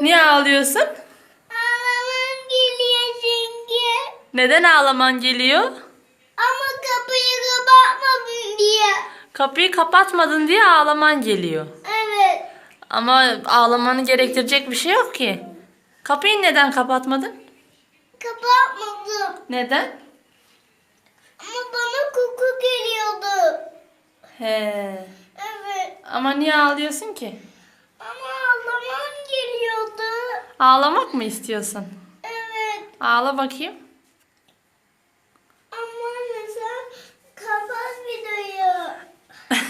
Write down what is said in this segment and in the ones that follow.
Niye ağlıyorsun? Ağlamam geliyor çünkü. Neden ağlaman geliyor? Ama kapıyı kapatmadım diye. Kapıyı kapatmadın diye ağlaman geliyor. Evet. Ama ağlamanı gerektirecek bir şey yok ki. Kapıyı neden kapatmadın? Kapatmadım. Neden? Ama bana koku geliyordu. He. Evet. Ama niye ağlıyorsun ki? Ama ağlamam geliyordu. Ağlamak mı istiyorsun? Evet. Ağla bakayım. Ama sen kapat videoyu.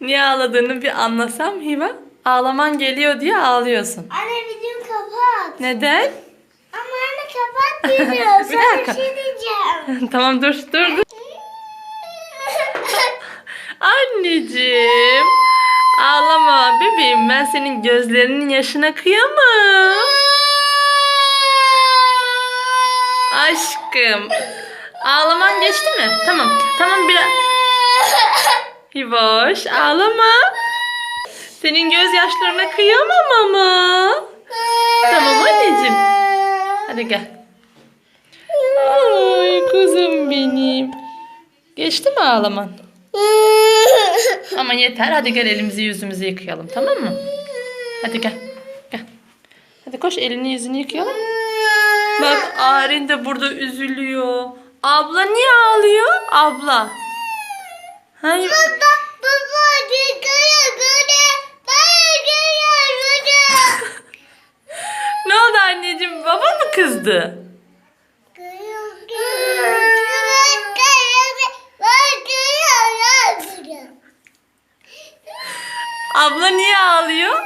Niye ağladığını bir anlasam Hiva. Ağlaman geliyor diye ağlıyorsun. Anne videoyu kapat. Neden? Ama anne kapat videoyu. Bir Sana dakika. bir şey diyeceğim. tamam dur dur dur. Anneciğim. Bebeğim ben senin gözlerinin yaşına kıyamam. Aşkım. Ağlaman geçti mi? Tamam. Tamam biraz. Hivoş ağlama. Senin gözyaşlarına kıyamam ama. Tamam anneciğim. Hadi gel. Ay kuzum benim. Geçti mi ağlaman? Ama yeter. Hadi gel elimizi yüzümüzü yıkayalım tamam mı? Hadi gel. Gel. Hadi koş elini yüzünü yıkayalım. Bak Arin de burada üzülüyor. Abla niye ağlıyor? Abla. Hayır. Baba, baba, çıkıyor göre. Bana geliyor göre. Ne oldu anneciğim? Baba mı kızdı? Geliyor, geliyor. Evet, geliyor. Bana geliyor, geliyor. Abla niye ağlıyor?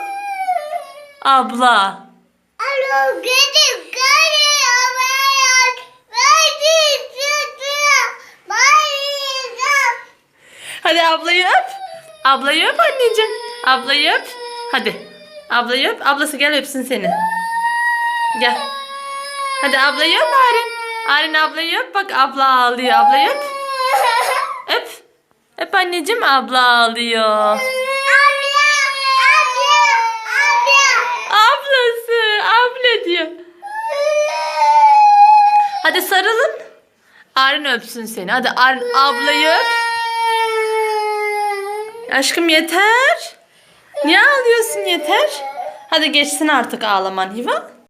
Abla. Alo, gidip. Hadi ablayı öp. Ablayı öp anneciğim. Ablayı öp. Hadi. Ablayı öp. Ablası gel öpsün seni. Gel. Hadi ablayı öp Arin. Arin ablayı öp. Bak abla ağlıyor. Ablayı öp. Öp. Öp anneciğim. Abla ağlıyor. Abla, abla, abla. Ablası. Abla diyor. Hadi sarılın. Arin öpsün seni. Hadi Arin ablayı öp. Aşkım yeter. Niye ağlıyorsun yeter? Hadi geçsin artık ağlaman Hiva.